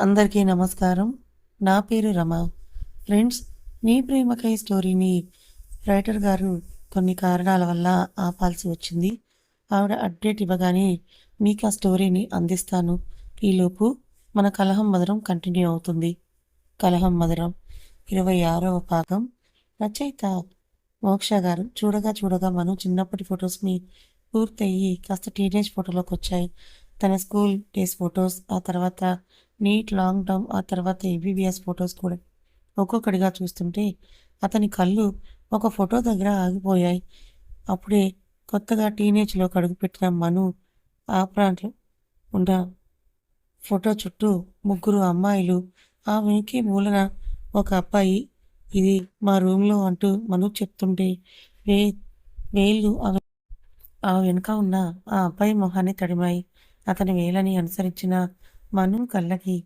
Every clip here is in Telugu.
అందరికీ నమస్కారం. నా పేరు రమ. ఫ్రెండ్స్ నీ ప్రేమకై స్టోరీని రైటర్ గారు కొన్ని కారణాల వల్ల ఆపాల్సి వచ్చింది. ఆవిడ అప్డేట్ ఇవ్వగానే మీకు ఆ స్టోరీని అందిస్తాను. ఈలోపు మన కలహం మధురం కంటిన్యూ అవుతుంది. కలహం మధురం. ఇరవై ఆరవ భాగం. రచయిత మోక్ష గారు చూడగా చూడగా మనం చిన్నప్పటి ఫొటోస్ని పూర్తయ్యి కాస్త టీనేజ్ ఫోటోలోకి వచ్చాయి. తన స్కూల్ డేస్ ఫొటోస్ ఆ తర్వాత నీట్ లాంగ్ టర్మ్ ఆ తర్వాత ఎంబీబీఎస్ ఫొటోస్ కూడా ఒక్కొక్కడిగా చూస్తుంటే అతని కళ్ళు ఒక ఫోటో దగ్గర ఆగిపోయాయి. అప్పుడే కొత్తగా టీనేజ్లో కడుగుపెట్టిన మను ఆ ప్రాంతం ఉన్న ఫోటో చుట్టూ ముగ్గురు అమ్మాయిలు ఆ వెనకే మూలన ఒక అబ్బాయి ఇది మా రూమ్లో అంటూ మను చెప్తుంటే వే వేళ్ళు ఆ ఆ వెనుక ఉన్న ఆ అబ్బాయి మొహాన్ని తడిమాయి. అతని వేలని అనుసరించిన మను కళ్ళకి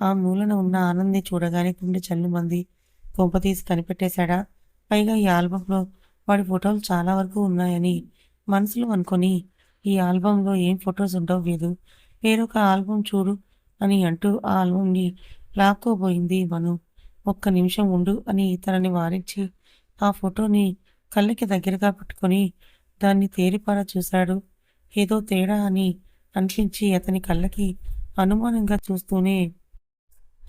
ఆ మూలన ఉన్న ఆనంది చూడగానే గుండె చల్లుమంది. కొంపతీసి కనిపెట్టేశాడా? పైగా ఈ ఆల్బంలో వాడి ఫోటోలు చాలా వరకు ఉన్నాయని మనసులో అనుకొని ఈ ఆల్బంలో ఏం ఫొటోస్ ఉండవు లేదు వేరొక ఆల్బం చూడు అని అంటూ ఆ ఆల్బంని లాక్కోబోయింది మను. ఒక్క నిమిషం ఉండు అని తనని వారించి ఆ ఫోటోని కళ్ళకి దగ్గరగా పెట్టుకొని దాన్ని తేరిపారా చూశాడు. ఏదో తేడా అని అనిపించి అతని కళ్ళకి అనుమానంగా చూస్తూనే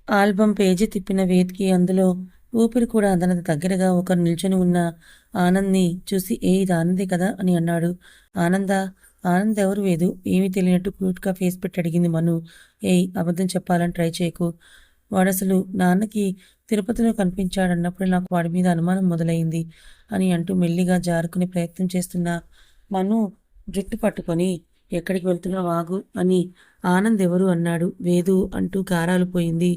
ఆల్బం పేజీ తిప్పిన వేద్కి అందులో ఊపిరి కూడా అందనంత దగ్గరగా ఒకరు నిల్చొని ఉన్న ఆనంద్ని చూసి ఏ ఇది ఆనందే కదా? అని అన్నాడు. ఆనంద ఆనంద్ ఎవరు వేదు? ఏమీ తెలియనట్టు క్యూట్గా ఫేస్ పెట్టి అడిగింది మను. ఏయ్ అబద్ధం చెప్పాలని ట్రై చేయకు. వాడు అసలు నాన్నకి తిరుపతిలో కనిపించాడన్నప్పుడు నాకు వాడి మీద అనుమానం మొదలైంది అని అంటూ మెల్లిగా జారుకునే ప్రయత్నం చేస్తున్న మను జుట్టు పట్టుకొని ఎక్కడికి వెళ్తున్నా వాగు అని ఆనంద్ ఎవరు అన్నాడు. వేదు అంటూ గారాలు పోయింది.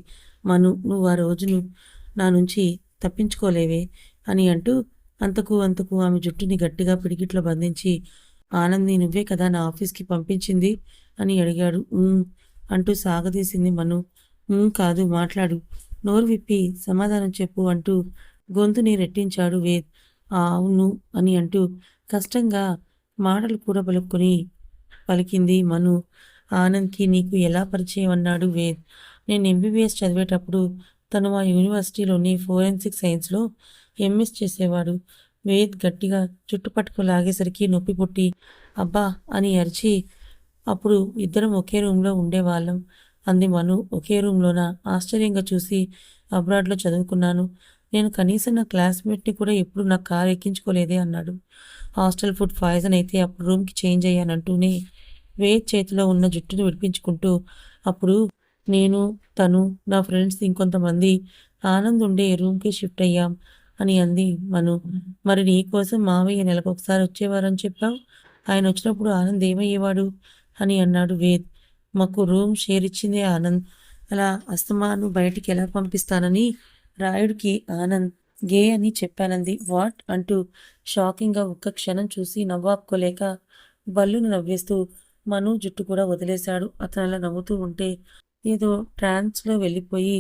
మను నువ్వు ఆ రోజును నా నుంచి తప్పించుకోలేవే అని అంటూ అంతకు అంతకు ఆమె జుట్టుని గట్టిగా పిడికిట్లో బంధించి ఆనంది నువ్వే కదా నా ఆఫీస్కి పంపించింది అని అడిగాడు. అంటూ సాగదీసింది మను. కాదు మాట్లాడు. నోరు విప్పి సమాధానం చెప్పు అంటూ గొంతుని రెట్టించాడు వేద్. అవును అని అంటూ కష్టంగా మాటలు కూడా పలుకుని పలికింది మను. ఆనంద్కి నీకు ఎలా పరిచయం? అన్నాడు వేద్. నేను ఎంబీబీఎస్ చదివేటప్పుడు తను మా యూనివర్సిటీలోని ఫోరెన్సిక్ సైన్స్లో ఎంఎస్ చేసేవాడు. వేద్ గట్టిగా చుట్టుపట్టుకు లాగేసరికి నొప్పి పుట్టి అబ్బా అని అరిచి అప్పుడు ఇద్దరం ఒకే రూమ్లో ఉండేవాళ్ళం అంది మను. ఒకే రూమ్లోన? ఆశ్చర్యంగా చూసి అబ్రాడ్లో చదువుకున్నాను. నేను కనీసం నా క్లాస్మేట్ని కూడా ఎప్పుడు నా కారు ఎక్కించుకోలేదే అన్నాడు. హాస్టల్ ఫుడ్ పాయిజన్ అయితే అప్పుడు రూమ్కి చేంజ్ అయ్యానంటూనే వేద్ చేతిలో ఉన్న జుట్టును విడిపించుకుంటూ అప్పుడు నేను తను నా ఫ్రెండ్స్ ఇంకొంతమంది ఆనంద్ ఉండే రూమ్కి షిఫ్ట్ అయ్యాం అని అంది మను. మరి నీ కోసం మావయ్య నెలకు ఒకసారి వచ్చేవారని చెప్పావు? ఆయన వచ్చినప్పుడు ఆనంద్ ఏమయ్యేవాడు? అని అన్నాడు వేద్. మాకు రూమ్ షేర్ ఇచ్చిందే ఆనంద్. అలా అస్తమాను బయటికి ఎలా పంపిస్తానని రాయుడికి ఆనంద్ గే అని చెప్పానంది. వాట్? అంటూ షాకింగ్గా ఒక్క క్షణం చూసి నవ్వాపుకోలేక బల్లును నవ్వేస్తూ మను జుట్టు కూడా వదిలేశాడు. అతను అలా నవ్వుతూ ఉంటే ఏదో ట్రాన్స్లో వెళ్ళిపోయి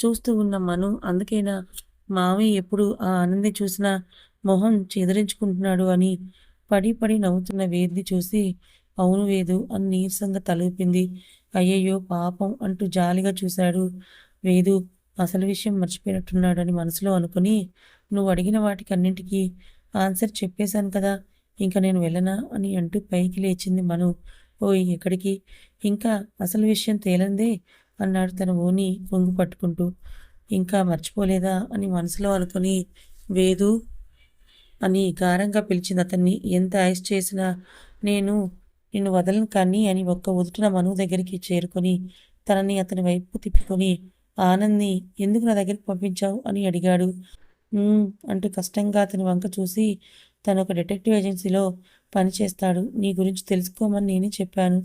చూస్తూ ఉన్న మను అందుకైనా మామయ్య ఎప్పుడు ఆ ఆనంది చూసినా మొహం చెదిరించుకుంటున్నాడు అని పడి పడి నవ్వుతున్న వేదిని చూసి అవును వేదు అని నీరసంగా తలూపింది. అయ్యయ్యో పాపం అంటూ జాలిగా చూశాడు వేదు. అసలు విషయం మర్చిపోయినట్టున్నాడని మనసులో అనుకుని నువ్వు అడిగిన వాటికి అన్నింటికీ ఆన్సర్ చెప్పేశాను కదా ఇంకా నేను వెళ్ళనా? అని అంటూ పైకి లేచింది మను. ఓయ్ ఎక్కడికి? ఇంకా అసలు విషయం తేలందే? అన్నాడు తన ఓని కొంగు పట్టుకుంటూ. ఇంకా మర్చిపోలేదా? అని మనసులో అనుకుని వేదు అని గారంగా పిలిచింది అతన్ని. ఎంత ఐస్ చేసినా నేను నిన్ను వదలను కానీ అని ఒక్క ఉదుటిన మను దగ్గరికి చేరుకొని తనని అతని వైపు తిప్పుకొని ఆనంది ఎందుకు నా దగ్గరికి పంపించావు అని అడిగాడు. అంటూ కష్టంగా అతని వంక చూసి తను ఒక డిటెక్టివ్ ఏజెన్సీలో పనిచేస్తాడు నీ గురించి తెలుసుకోమని నేనే చెప్పాను.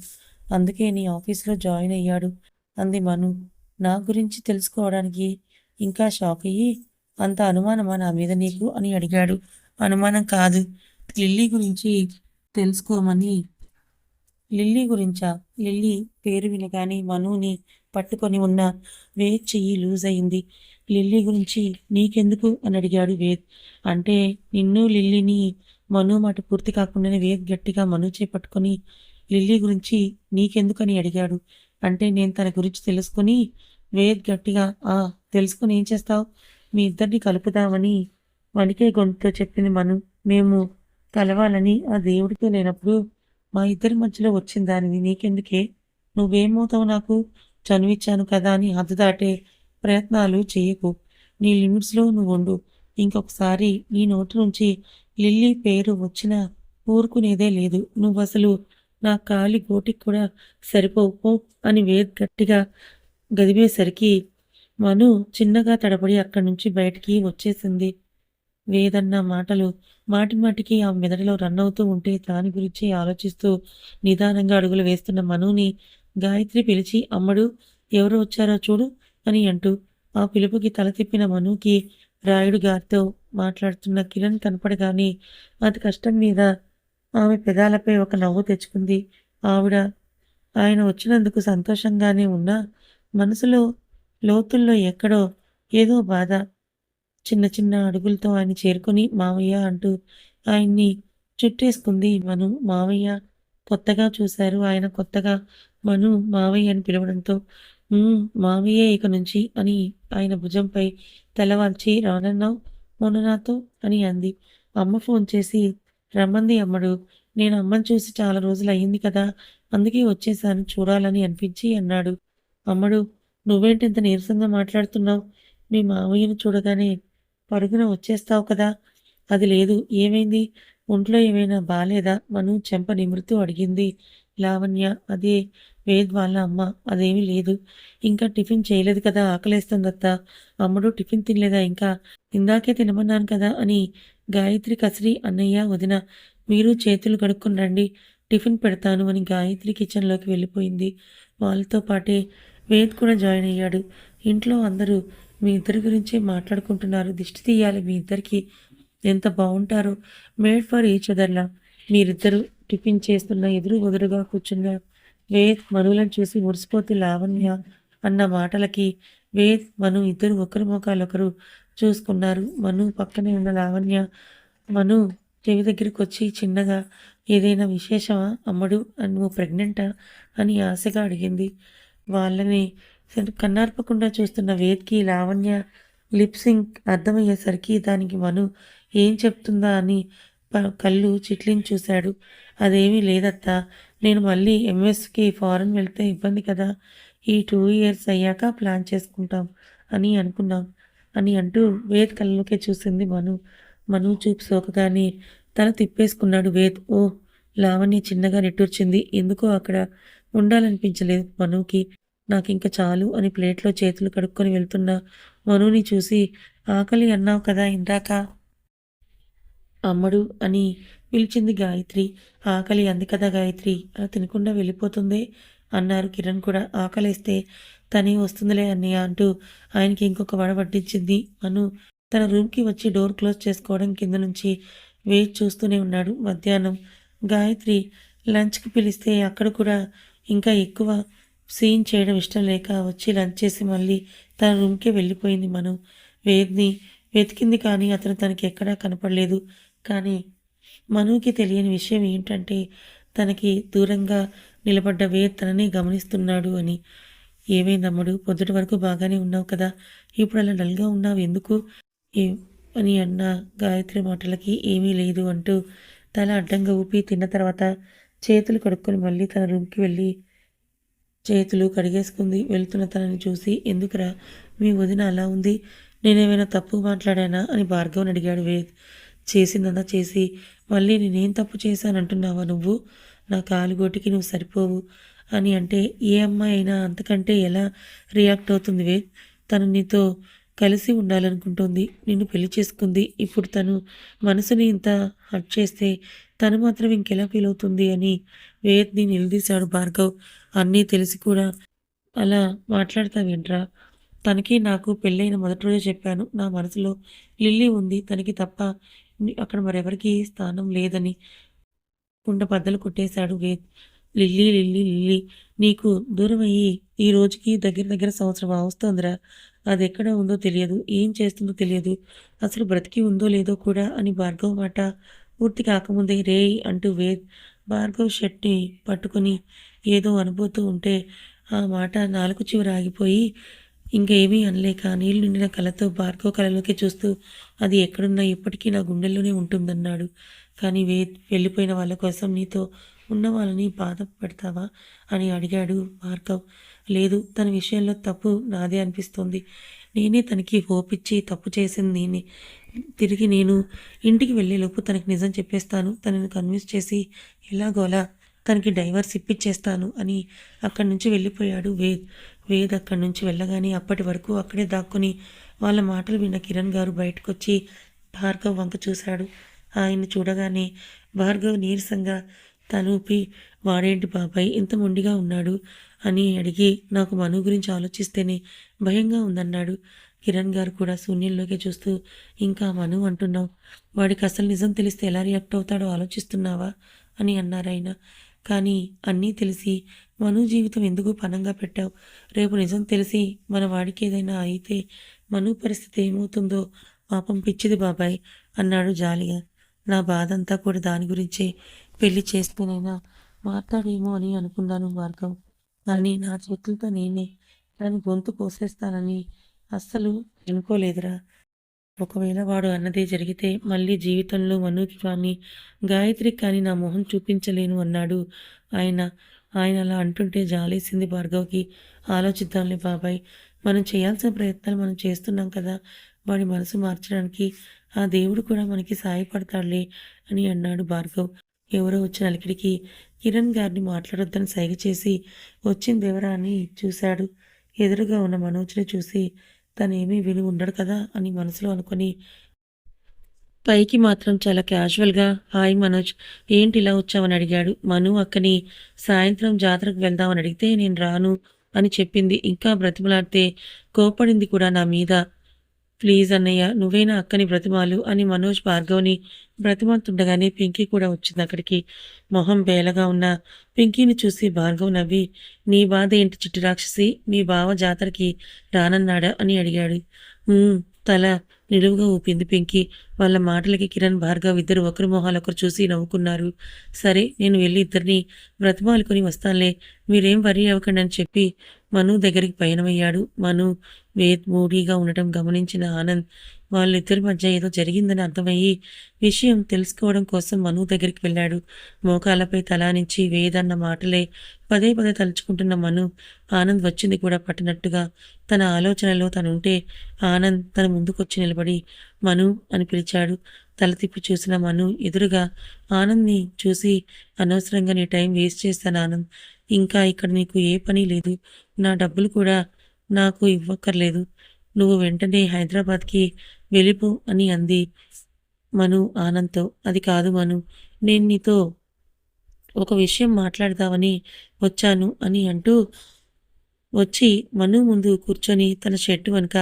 అందుకే నీ ఆఫీస్లో జాయిన్ అయ్యాడు అంది మను. నా గురించి తెలుసుకోవడానికి ఇంకా షాక్ అయ్యి అంత అనుమానమా నా మీద నీకు? అని అడిగాడు. అనుమానం కాదు. లిల్లీ గురించి తెలుసుకోమని. లిల్లీ గురించా? లిల్లీ పేరు వినగానే మనుని పట్టుకొని ఉన్న వేద్ చెయ్యి లూజ్ అయింది. లిల్లీ గురించి నీకెందుకు అని అడిగాడు వేద్. అంటే నిన్ను లిల్లీని మను మాట పూర్తి కాకుండానే వేద్ గట్టిగా మను చేపట్టుకొని లిల్లీ గురించి నీకెందుకని అడిగాడు. అంటే నేను తన గురించి తెలుసుకుని వేద్ గట్టిగా ఆ తెలుసుకుని ఏం చేస్తావు? మీ ఇద్దరిని కలుపుదామని వణికే గొంతుతో చెప్పింది మను. మేము కలవాలని ఆ దేవుడితో లేనప్పుడు మా ఇద్దరి మధ్యలో వచ్చిన దానిని నీకెందుకే? నువ్వేమవుతావు నాకు? చనువిచ్చాను కదా అని హద్దు దాటే ప్రయత్నాలు చేయకు. నీ లిమిట్స్లో నువ్వు ఉండు. ఇంకొకసారి నీ నోటి నుంచి లిల్లీ పేరు వచ్చినా ఊరుకునేదే లేదు. నువ్వు అసలు నా కాలి గోటికి కూడా సరిపోవు అని వేద్ గట్టిగా గదివేసరికి మను చిన్నగా తడబడి అక్కడి నుంచి బయటికి వచ్చేసింది. వేదన్న మాటలు మాటి మాటికి ఆ మెదడులో రన్ అవుతూ ఉంటే దాని గురించి ఆలోచిస్తూ నిదానంగా అడుగులు వేస్తున్న మనుని గాయత్రి పిలిచి అమ్మడు ఎవరు వచ్చారో చూడు అని అంటూ ఆ పిలుపుకి తల తిప్పిన మనుకి రాయుడు గారితో మాట్లాడుతున్న కిరణ్ కనపడగానే అతి కష్టం మీద ఆమె పెదాలపై ఒక నవ్వు తెచ్చుకుంది. ఆవిడ ఆయన వచ్చినందుకు సంతోషంగానే ఉన్నా మనసులో లోతుల్లో ఎక్కడో ఏదో బాధ. చిన్న చిన్న అడుగులతో ఆయన చేరుకొని మావయ్య అంటూ ఆయన్ని చుట్టేసుకుంది మను. మావయ్య కొత్తగా చూశారు. ఆయన కొత్తగా మను మావయ్య అని పిలవడంతో మావయ్యే ఇక నుంచి అని ఆయన భుజంపై తెల్లవాల్చి రానన్నావు మొన్న నాతో అని అంది. అమ్మ ఫోన్ చేసి రమ్మంది అమ్మడు నేను అమ్మని చూసి చాలా రోజులు అయ్యింది కదా అందుకే వచ్చేసాను చూడాలని అనిపించి అన్నాడు. అమ్మడు నువ్వేంటి ఇంత నీరసంగా మాట్లాడుతున్నావు? మీ మావయ్యను చూడగానే పరుగున వచ్చేస్తావు కదా అది లేదు ఏమైంది? ఒంట్లో ఏమైనా బాలేదా? మను చెంప నిమృతూ అడిగింది. లావణ్య అదే వేద్ వాళ్ళ అమ్మ. అదేమీ లేదు. ఇంకా టిఫిన్ చేయలేదు కదా ఆకలేస్తుందత్త. అమ్మడు టిఫిన్ తినలేదా ఇంకా? ఇందాకే తినమన్నాను కదా అని గాయత్రి కసిరి అన్నయ్య వదిన మీరు చేతులు కడుక్కుని రండి టిఫిన్ పెడతాను అని గాయత్రి కిచెన్లోకి వెళ్ళిపోయింది. వాళ్ళతో పాటే వేద్ కూడా జాయిన్ అయ్యాడు. ఇంట్లో అందరూ మీ ఇద్దరి గురించే మాట్లాడుకుంటున్నారు. దిష్టి తీయాలి మీ ఇద్దరికి. ఎంత బాగుంటారో మేడ్ ఫర్ ఈచ్ అదర్లా. మీరిద్దరూ టిఫిన్ చేస్తున్న ఎదురు వదురుగా కూర్చున్న వేద్ మనులను చూసి మురిసిపోతూ లావణ్య అన్న మాటలకి వేద్ మను ఇద్దరు ఒకరి ముఖాలొకరు చూసుకున్నారు. మను పక్కనే ఉన్న లావణ్య మను చెవి దగ్గరికి వచ్చి చిన్నగా ఏదైనా విశేషమా? అమ్మడు అని నువ్వు ప్రెగ్నెంటా? అని ఆశగా అడిగింది. వాళ్ళని కన్నార్పకుండా చూస్తున్న వేద్కి లావణ్య లిప్సింగ్ అర్థమయ్యేసరికి దానికి మను ఏం చెప్తుందా? అని కళ్ళు చిట్లిని చూశాడు. అదేమీ లేదత్తా. నేను మళ్ళీ ఎంఎస్కి ఫారెన్ వెళ్తే ఇబ్బంది కదా. ఈ టూ ఇయర్స్ అయ్యాక ప్లాన్ చేసుకుంటాం అని అనుకున్నాం. అని అంటూ వేద్ కళ్ళలోకే చూసింది మను. మను చూపు సోకగానే తల తిప్పేసుకున్నాడు వేద్. ఓ లావణ్య చిన్నగా నిట్టూర్చింది. ఎందుకో అక్కడ ఉండాలనిపించలేదు మనుకి. నాకు ఇంకా చాలు అని ప్లేట్లో చేతులు కడుక్కొని వెళ్తున్న మనుని చూసి ఆకలి అన్నావు కదా ఇందాక. అమ్మడు అని పిలిచింది గాయత్రి. ఆకలి అంది కదా గాయత్రి. అలా తినకుండా వెళ్ళిపోతుందే అన్నారు కిరణ్ కూడా ఆకలిస్తే. తనే వస్తుందిలే అన్నయ్య అంటూ ఆయనకి ఇంకొక వడ వడ్డించింది. అను తన రూమ్కి వచ్చి డోర్ క్లోజ్ చేసుకోవడం కింద నుంచి వేచి చూస్తూనే ఉన్నాడు మధ్యాహ్నం. గాయత్రి లంచ్కి పిలిస్తే అక్కడ కూడా ఇంకా ఎక్కువ సీన్ చేయడం ఇష్టం లేక వచ్చి లంచ్ చేసి మళ్ళీ తన రూమ్కే వెళ్ళిపోయింది మను. వేద్ని వెతికింది కానీ అతను తనకి ఎక్కడా కనపడలేదు. కానీ మనుకి తెలియని విషయం ఏంటంటే తనకి దూరంగా నిలబడ్డ వేద్ తనని గమనిస్తున్నాడు అని. ఏమైందమ్ముడు పొద్దుటి వరకు బాగానే ఉన్నావు కదా? ఇప్పుడు అలా డల్గా ఉన్నావు ఎందుకు? అని అన్న గాయత్రి మాటలకి ఏమీ లేదు అంటూ తల అడ్డంగా ఊపి తిన్న తర్వాత చేతులు కడుక్కొని మళ్ళీ తన రూమ్కి వెళ్ళి చేతులు కడిగేసుకుంది. వెళ్తున్న తనని చూసి ఎందుకురా? మీ వదిన అలా ఉంది. నేనేమైనా తప్పు మాట్లాడానా? అని భార్గవ్ని అడిగాడు వేద్. చేసిందన్నా చేసి మళ్ళీ నేనేం తప్పు చేశానంటున్నావా నువ్వు? నా కాలుగోటికి నువ్వు సరిపోవు అని అంటే ఏ అమ్మాయి అయినా అంతకంటే ఎలా రియాక్ట్ అవుతుంది వే? తను నీతో కలిసి ఉండాలనుకుంటుంది నిన్ను పెళ్ళి చేసుకుంది. ఇప్పుడు తను మనసుని ఇంత హట్ చేస్తే తను మాత్రం ఇంకెలా ఫీల్ అవుతుంది అని వేద్ని నిలదీశాడు భార్గవ్. అన్నీ తెలిసి కూడా అలా మాట్లాడతావేంట్రా? తనకి నాకు పెళ్ళైన మొదటి రోజే చెప్పాను. నా మనసులో లిల్లీ ఉంది తనకి తప్ప అక్కడ మరెవరికి స్థానం లేదని కుండ బద్దలు కొట్టేశాడు వేద్ లిల్లీ లిల్లీ లిల్లీ. నీకు దూరం అయ్యి ఈ రోజుకి దగ్గర దగ్గర సంవత్సరం వస్తుందిరా అది ఎక్కడ ఉందో తెలియదు. ఏం చేస్తుందో తెలియదు. అసలు బ్రతికి ఉందో లేదో కూడా అని భార్గవ్ మాట పూర్తి కాకముందే రే అంటూ వేద్ భార్గవ్ షర్ట్ని పట్టుకొని ఏదో అనుభూతూ ఉంటే ఆ మాట నాలుగు చివర ఆగిపోయి ఇంకేమీ అనలేక నీళ్ళు నిండిన కళ్ళతో బార్కో కళ్ళలోకి చూస్తూ అది ఎక్కడున్నా ఇప్పటికీ నా గుండెల్లోనే ఉంటుందన్నాడు. కానీ వే వెళ్ళిపోయిన వాళ్ళ కోసం నీతో ఉన్న వాళ్ళని బాధ పెడతావా అని అడిగాడు భార్గవ్. లేదు తన విషయంలో తప్పు నాదే అనిపిస్తోంది. నేనే తనకి హోప్ ఇచ్చి తప్పు చేసింది నేనే. తిరిగి నేను ఇంటికి వెళ్ళేలోపు తనకి నిజం చెప్పేస్తాను. తనని కన్విన్స్ చేసి ఎలాగోలా తనకి డైవర్స్ ఇప్పించేస్తాను అని అక్కడి నుంచి వెళ్ళిపోయాడు వేద్. వేద్ అక్కడి నుంచి వెళ్ళగానే అప్పటి వరకు అక్కడే దాక్కుని వాళ్ళ మాటలు విన్న కిరణ్ గారు బయటకు వచ్చి భార్గవ్ వంక చూశాడు. ఆయన చూడగానే భార్గవ్ నీరసంగా తలూపి వాడేంటి బాబాయ్ ఇంత మొండిగా ఉన్నాడు అని అడిగి నాకు మను గురించి ఆలోచిస్తేనే భయంగా ఉందన్నాడు కిరణ్ గారు కూడా శూన్యంలోకి చూస్తూ ఇంకా మను అంటున్నావు? వాడికి అసలు నిజం తెలిస్తే ఎలా రియాక్ట్ అవుతాడో ఆలోచిస్తున్నావా? అని అన్నారు ఆయన. కానీ అన్నీ తెలిసి మను జీవితం ఎందుకు పనంగా పెట్టావు? రేపు నిజం తెలిసి మన వాడికి ఏదైనా అయితే మను పరిస్థితి ఏమవుతుందో పాపం పిచ్చిది బాబాయ్ అన్నాడు జాలిగా. నా బాధ అంతా కూడా దాని గురించే పెళ్ళి చేస్తేనైనా మాట్లాడేమో అని అనుకున్నాను మార్గం. కానీ నా చేతులతో నేనే దాని గొంతు కోసేస్తానని అస్సలు అనుకోలేదురా. ఒకవేళ వాడు అన్నదే జరిగితే మళ్ళీ జీవితంలో మనుకి కానీ గాయత్రికి కానీ నా మొహం చూపించలేను అన్నాడు. ఆయన ఆయన అలా అంటుంటే జాలేసింది భార్గవ్కి. ఆలోచిద్దాంలే బాబాయ్ మనం చేయాల్సిన ప్రయత్నాలు మనం చేస్తున్నాం కదా వాడి మనసు మార్చడానికి ఆ దేవుడు కూడా మనకి సాయపడతాడులే అని అన్నాడు భార్గవ్. ఎవరో వచ్చిన అలికిడికి కిరణ్ గారిని మాట్లాడొద్దని సైగ చేసి వచ్చింది ఎవరా అని చూశాడు. ఎదురుగా ఉన్న మనోజ్ని చూసి తనేమీ విని ఉండడు కదా అని మనసులో అనుకొని పైకి మాత్రం చాలా క్యాజువల్గా హాయ్ మనోజ్ ఏంటి ఇలా వచ్చామని అడిగాడు. మను అక్కని సాయంత్రం జాతరకు వెళ్దామని అడిగితే నేను రాను అని చెప్పింది. ఇంకా బ్రతిమలాడితే కోపడింది కూడా నా మీద. ప్లీజ్ అన్నయ్య నువ్వేనా అక్కని బ్రతిమాలు? అని మనోజ్ భార్గవ్ని బ్రతిమాలుతుండగానే పింకీ కూడా వచ్చింది అక్కడికి. మొహం బేలగా ఉన్న పింకీని చూసి భార్గవ్ నవ్వి నీ బాధ ఏంటి చిట్టి రాక్షసి? మీ బావ జాతరకి రానన్నాడా? అని అడిగాడు. తల నిలువుగా ఊపింది పింకీ. వాళ్ళ మాటలకి కిరణ్ భార్గవ్ ఇద్దరు ఒకరి మొహాలొకరు చూసి నవ్వుకున్నారు. సరే నేను వెళ్ళి ఇద్దరిని బ్రతమాలుకొని వస్తానులే. మీరేం వరి అవ్వకండి అని చెప్పి మను దగ్గరికి పయనమయ్యాడు. మను వేద్ మూడీగా ఉండటం గమనించిన ఆనంద్ వాళ్ళిద్దరి మధ్య ఏదో జరిగిందని అర్థమయ్యి విషయం తెలుసుకోవడం కోసం మను దగ్గరికి వెళ్ళాడు. మోకాలపై తలానించి వేదన్న మాటలే పదే పదే తలుచుకుంటున్న మను ఆనంద్ వచ్చింది కూడా పట్టినట్టుగా తన ఆలోచనలో తనుంటే ఆనంద్ తన ముందుకొచ్చి నిలబడి మను అని పిలిచాడు. తల తిప్పి చూసిన మను ఎదురుగా ఆనంద్ని చూసి అనవసరంగా నీ టైం వేస్ట్ చేస్తాను ఆనంద్. ఇంకా ఇక్కడ నీకు ఏ పని లేదు. నా డబ్బులు కూడా నాకు ఇవ్వక్కర్లేదు. నువ్వు వెంటనే హైదరాబాద్కి వెళ్ళిపో అని అంది మను ఆనంద్తో. అది కాదు మను నేను నీతో ఒక విషయం మాట్లాడదామని వచ్చాను అని అంటూ వచ్చి మను ముందు కూర్చొని తన షర్టు వెనుక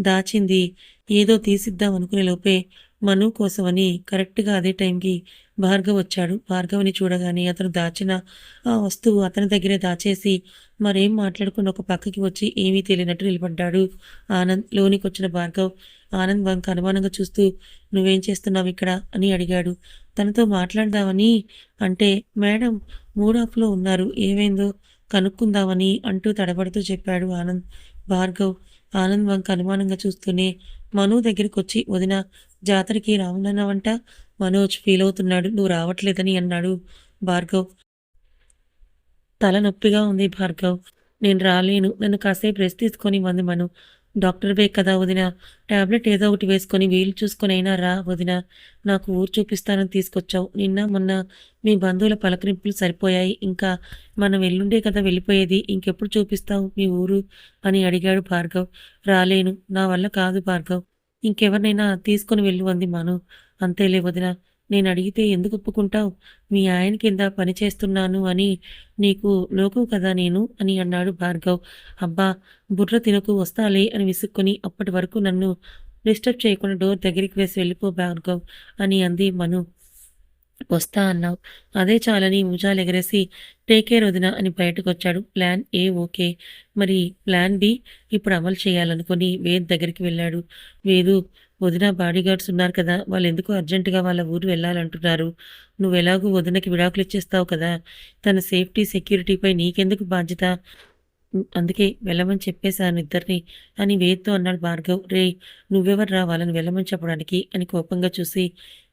దాచింది. ఏదో తీసిద్దాం అనుకునే లోపే మను కోసమని కరెక్ట్గా అదే టైంకి భార్గవ్ వచ్చాడు. భార్గవ్ని చూడగానే అతను దాచిన ఆ వస్తువు అతని దగ్గరే దాచేసి మరేం మాట్లాడుకుని ఒక పక్కకి వచ్చి ఏమీ తెలియనట్టు నిలబడ్డాడు. ఆనంద్ లోనికి వచ్చిన భార్గవ్ ఆనంద్ వంక అనుమానంగా చూస్తూ నువ్వేం చేస్తున్నావు ఇక్కడ? అని అడిగాడు. తనతో మాట్లాడదామని అంటే మేడం మూడాఫ్లో ఉన్నారు. ఏమైందో కనుక్కుందామని అంటూ తడబడుతూ చెప్పాడు ఆనంద్. భార్గవ్ ఆనంద్ వంక అనుమానంగా చూస్తూనే మను దగ్గరికి వచ్చి వదిన జాతరకి రావునన్నావంట మనోజ్ ఫీల్ అవుతున్నాడు నువ్వు రావట్లేదని అన్నాడు భార్గవ్. తల నొప్పిగా ఉంది భార్గవ్. నేను రాలేను. నన్ను కాసేపు రెస్ట్ తీసుకొని వంది మను. డాక్టర్ బే కదా వదిన. టాబ్లెట్ ఏదో ఒకటి వేసుకొని వీలు చూసుకొని అయినా రా వదిన. నాకు ఊరు చూపిస్తానని తీసుకొచ్చావు. నిన్న మొన్న మీ బంధువుల పలకరింపులు సరిపోయాయి. ఇంకా మనం ఎల్లుండే కదా వెళ్ళిపోయేది. ఇంకెప్పుడు చూపిస్తావు మీ ఊరు? అని అడిగాడు భార్గవ్. రాలేను. నా వల్ల కాదు భార్గవ్. ఇంకెవరినైనా తీసుకొని వెళ్ళి అంది మను. అంతేలే వదిన. నేను అడిగితే ఎందుకు ఒప్పుకుంటావు? మీ ఆయన కింద పనిచేస్తున్నాను అని నీకు లోకు కదా నేను? అని అన్నాడు భార్గవ్. అబ్బా బుర్ర తినకు వస్తాలే అని విసుక్కుని అప్పటి వరకు నన్ను డిస్టర్బ్ చేయకుండా డోర్ దగ్గరికి వేసి వెళ్ళిపో భార్గవ్ అని అంది మను. వస్తా అన్నావు. అదే చాలని భుజాలు ఎగరేసి టేక్ కేర్ వదిన అని బయటకు వచ్చాడు ప్లాన్ ఏ ఓకే. మరి ప్లాన్ బి ఇప్పుడు అమలు చేయాలనుకుని వేద్ దగ్గరికి వెళ్ళాడు. వేదు వదిన బాడీగార్డ్స్ ఉన్నారు కదా వాళ్ళు ఎందుకు అర్జెంటుగా వాళ్ళ ఊరు వెళ్ళాలంటున్నారు? నువ్వు ఎలాగూ వదినకి విడాకులు ఇచ్చేస్తావు కదా తన సేఫ్టీ సెక్యూరిటీపై నీకెందుకు బాధ్యత? అందుకే వెళ్ళమని చెప్పేశాను ఇద్దరిని అని వేద్తో అన్నాడు భార్గవ్. రే నువ్వెవర్రా వాళ్ళని వెళ్ళమని చెప్పడానికి అని కోపంగా చూసి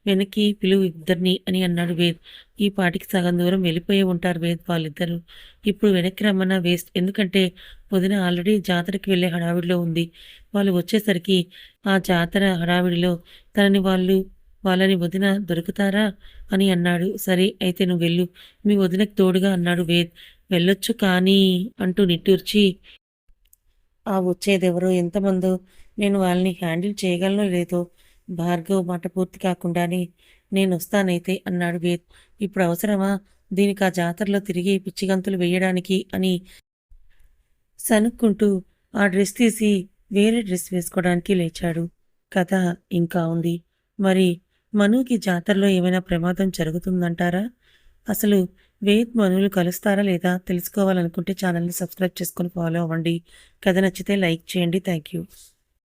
వెనక్కి పిలువు ఇద్దరిని అని అన్నాడు వేద్. ఈ పాటికి సగం దూరం వెళ్ళిపోయి ఉంటారు వేద్ వాళ్ళిద్దరు. ఇప్పుడు వెనక్కి రమ్మన్నా వేస్ట్. ఎందుకంటే వదిన ఆల్రెడీ జాతరకి వెళ్ళే హడావిడిలో ఉంది. వాళ్ళు వచ్చేసరికి ఆ జాతర హడావిడిలో తనని వాళ్ళు వాళ్ళని వదిన దొరుకుతారా అని అన్నాడు. సరే అయితే నువ్వు వెళ్ళు. మీ వదినకు తోడుగా అన్నాడు వేద్. వెళ్ళొచ్చు కానీ అంటూ నిట్టూర్చి ఆ వచ్చేదెవరో? ఎంతమందో? నేను వాళ్ళని హ్యాండిల్ చేయగలనో లేదో? భార్గవ్ మాట పూర్తి కాకుండానే నేను వస్తానైతే అన్నాడు వేద్. ఇప్పుడు అవసరమా దీనికి ఆ జాతరలో తిరిగి పిచ్చిగంతులు వేయడానికి అని సనుక్కుంటూ ఆ డ్రెస్ తీసి వేరే డ్రెస్ వేసుకోవడానికి లేచాడు. కథ ఇంకా ఉంది. మరి మనుకి జాతరలో ఏమైనా ప్రమాదం జరుగుతుందంటారా? అసలు వేద్ మనులు కలుస్తారా లేదా తెలుసుకోవాలనుకుంటే ఛానల్ని సబ్స్క్రైబ్ చేసుకొని ఫాలో అవ్వండి. కథ నచ్చితే లైక్ చేయండి. Thank you